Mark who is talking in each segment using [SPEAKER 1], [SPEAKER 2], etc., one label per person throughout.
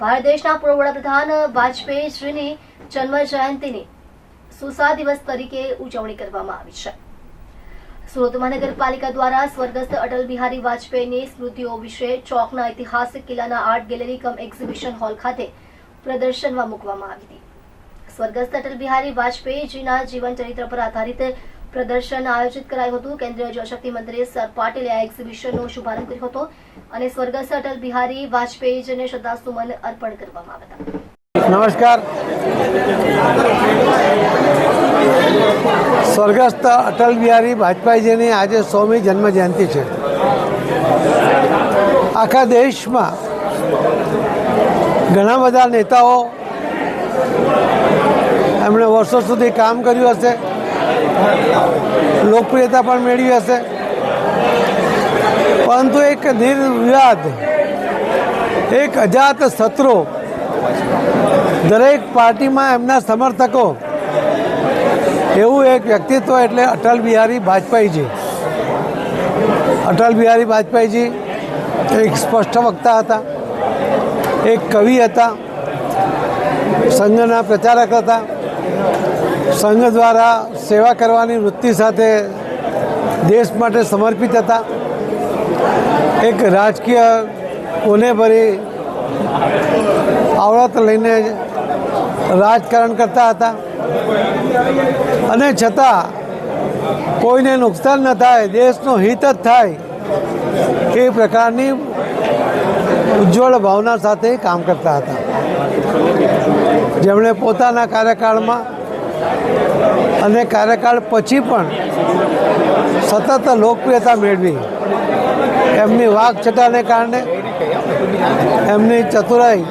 [SPEAKER 1] ભારત દેશના પૂર્વ વડાપ્રધાન વાજપેયીશ્રીની જન્મ જયંતિની સુસા દિવસ તરીકે ઉજવણી કરવામાં આવી છે. સુરત મહાનગરપાલિકા દ્વારા સ્વર્ગસ્થ અટલ બિહારી વાજપેયીની સ્મૃતિઓ વિશે ચોકના ઐતિહાસિક કિલ્લાના art gallery cum exhibition hall ખાતે પ્રદર્શનમાં મૂકવામાં આવી હતી. સ્વર્ગસ્થ અટલ બિહારી વાજપેયીજીના જીવન ચરિત્ર પર આધારિત પ્રદર્શન આયોજિત કરાયું હતું. કેન્દ્રીય જળશક્તિ મંત્રી સર પાટીલે આ એક્ઝિબિશનનો શુભારંભ કર્યો હતો અને સ્વર્ગસ્થ અટલ બિહારી વાજપેયીજીને શ્રદ્ધાસુમન અર્પણ કરવામાં આવ્યા હતા.
[SPEAKER 2] નમસ્કાર. સ્વર્ગસ્થ અટલ બિહારી વાજપેયીજીની આજે સોમી જન્મ જયંતિ છે. આખા દેશમાં ઘણા બધા નેતાઓ એમણે વર્ષો સુધી કામ કર્યું હશે. લોકપ્રિયતા પણ મેળવી હશે. પરંતુ એક નિર્વિવાદ એક અજાત શત્રુ દરેક પાર્ટીમાં એમના સમર્થકો, એવું એક વ્યક્તિત્વ એટલે અટલ બિહારી વાજપેયીજી. અટલ બિહારી વાજપેયીજી એક સ્પષ્ટ વક્તા હતા, એક કવિ હતા, સંઘના પ્રચારક હતા. સંઘ દ્વારા સેવા કરવાની વૃત્તિ સાથે દેશ માટે સમર્પિત હતા. એક રાજકીય કોને ભરી આવડત લઈને રાજકારણ કરતા હતા. અને છતાં કોઈને નુકસાન ન થાય, દેશનું હિત જ થાય, એ પ્રકારની ઉજ્જવળ ભાવના સાથે કામ કરતા હતા. જેમણે પોતાના કાર્યકાળમાં અને કાર્યકાળ પછી પણ સતત લોકપ્રિયતા મેળવી. એમની વાકછટાને કારણે એમની ચતુરાઈ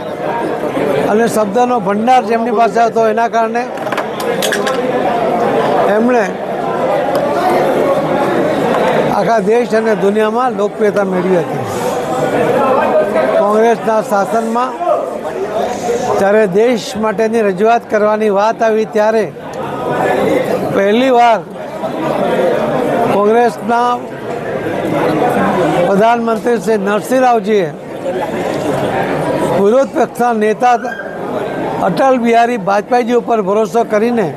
[SPEAKER 2] અને શબ્દનો ભંડાર જેમની પાસે હતો એના કારણે એમણે આખા દેશ અને દુનિયામાં લોકપ્રિયતા મેળવી હતી. કોંગ્રેસના શાસનમાં જ્યારે દેશ માટેની રજૂઆત કરવાની વાત આવી ત્યારે પહેલી વાર કોંગ્રેસના પ્રધાનમંત્રી શ્રી નરસિંહ રાવજીએ વિરોધ પક્ષના નેતા અટલ બિહારી વાજપેયીજી ઉપર ભરોસો કરીને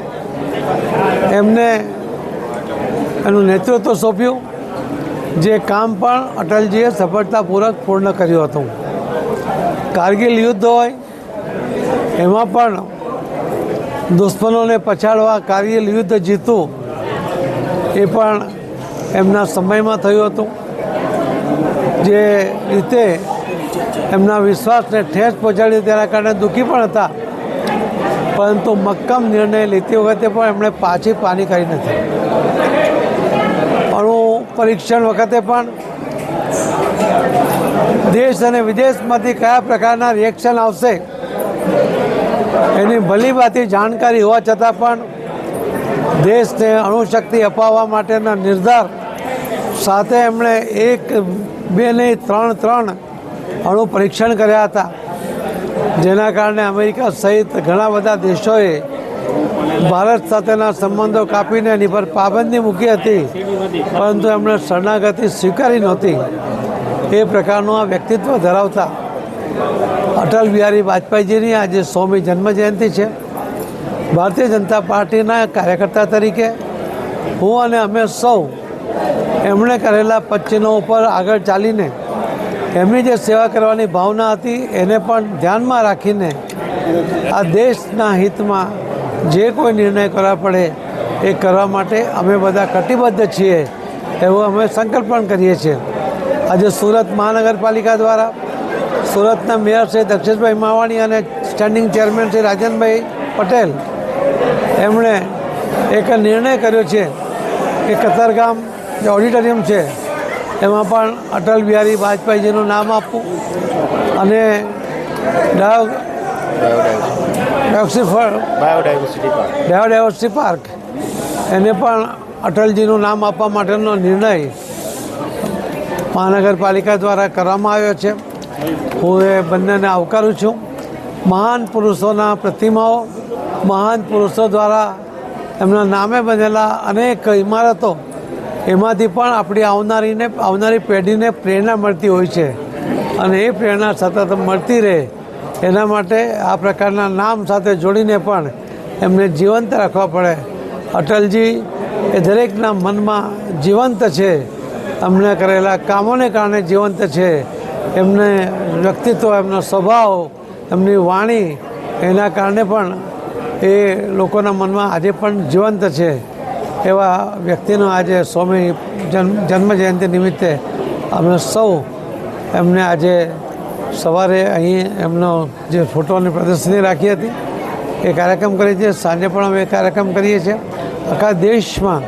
[SPEAKER 2] એમને એનું નેતૃત્વ સોંપ્યું, જે કામ પણ અટલજીએ સફળતાપૂર્વક પૂર્ણ કર્યું હતું. કારગિલ યુદ્ધ હોય એમાં પણ દુશ્મનોને પછાડવા કારગિલ યુદ્ધ જીતવું એ પણ એમના સમયમાં થયું હતું. જે રીતે એમના વિશ્વાસને ઠેસ પહોંચાડી તેના કારણે દુઃખી પણ હતા. પરંતુ મક્કમ નિર્ણય લેતી વખતે પણ એમણે પાછી પાની કરી નથી. અણુ પરીક્ષણ વખતે પણ દેશ અને વિદેશમાંથી કયા પ્રકારના રિએક્શન આવશે એની ભલીભાતી જાણકારી હોવા છતાં પણ દેશને અણુશક્તિ અપાવવા માટેના નિર્ધાર સાથે એમણે એક, બે નહીં, ત્રણ ત્રણ અણુ પરીક્ષણ કર્યા હતા. જેના કારણે અમેરિકા સહિત ઘણા બધા દેશોએ ભારત સાથેના સંબંધો કાપીને એની પર પાબંદી મૂકી હતી. પરંતુ એમણે શરણાગતિ સ્વીકારી નહોતી. એ પ્રકારનું આ વ્યક્તિત્વ ધરાવતા અટલ બિહારી વાજપેયીજીની આજે સોમી જન્મજયંતિ છે. ભારતીય જનતા પાર્ટીના કાર્યકર્તા તરીકે હું અને અમે સૌ એમણે કરેલા પચ્ચીનો ઉપર આગળ ચાલીને એમની જે સેવા કરવાની ભાવના હતી, એને પણ ધ્યાનમાં રાખીને આ દેશના હિતમાં જે કોઈ નિર્ણય કરવા પડે એ કરવા માટે અમે બધા કટિબદ્ધ છીએ, એવો અમે સંકલ્પ પણ કરીએ છીએ. આજે સુરત મહાનગરપાલિકા દ્વારા સુરતના મેયર શ્રી દક્ષેશભાઈ માવાણી અને સ્ટેન્ડિંગ ચેરમેન શ્રી રાજનભાઈ પટેલ એમણે એક નિર્ણય કર્યો છે કે કતારગામ જે ઓડિટોરિયમ છે એમાં પણ અટલ બિહારી વાજપેયીજીનું નામ આપવું અને
[SPEAKER 3] બાયોડાયવર્સિટી પાર્ક
[SPEAKER 2] એને પણ અટલજીનું નામ આપવા માટેનો નિર્ણય મહાનગરપાલિકા દ્વારા કરવામાં આવ્યો છે. હું એ બંનેને આવકારું છું. મહાન પુરુષોના પ્રતિમાઓ, મહાન પુરુષો દ્વારા એમના નામે બનેલા અનેક ઇમારતો, એમાંથી પણ આપણી આવનારીને, આવનારી પેઢીને પ્રેરણા મળતી હોય છે. અને એ પ્રેરણા સતત મળતી રહે. એના માટે આ પ્રકારના નામ સાથે જોડીને પણ એમને જીવંત રાખવા પડે. અટલજી, એ દરેકના મનમાં જીવંત છે. અમને કરેલા કામોને કારણે જીવંત છે. એમને વ્યક્તિત્વ, એમનો સ્વભાવ, એમની વાણી, એના કારણે પણ એ લોકોના મનમાં આજે પણ જીવંત છે એવા વ્યક્તિનો આજે સ્વામી જન્મ જયંતિ નિમિત્તે અમે સૌ એમને આજે સવારે અહીં એમનો જે ફોટોની પ્રદર્શની રાખી હતી, એ કાર્યક્રમ કરીએ છીએ. સાંજે પણ અમે કાર્યક્રમ કરીએ છીએ. આખા દેશમાં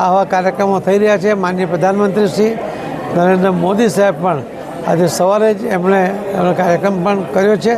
[SPEAKER 2] આવા કાર્યક્રમો થઈ રહ્યા છે. માનનીય પ્રધાનમંત્રી શ્રી નરેન્દ્ર મોદી સાહેબ પણ આજે સવારે જ એમણે એમનો કાર્યક્રમ પણ કર્યો છે.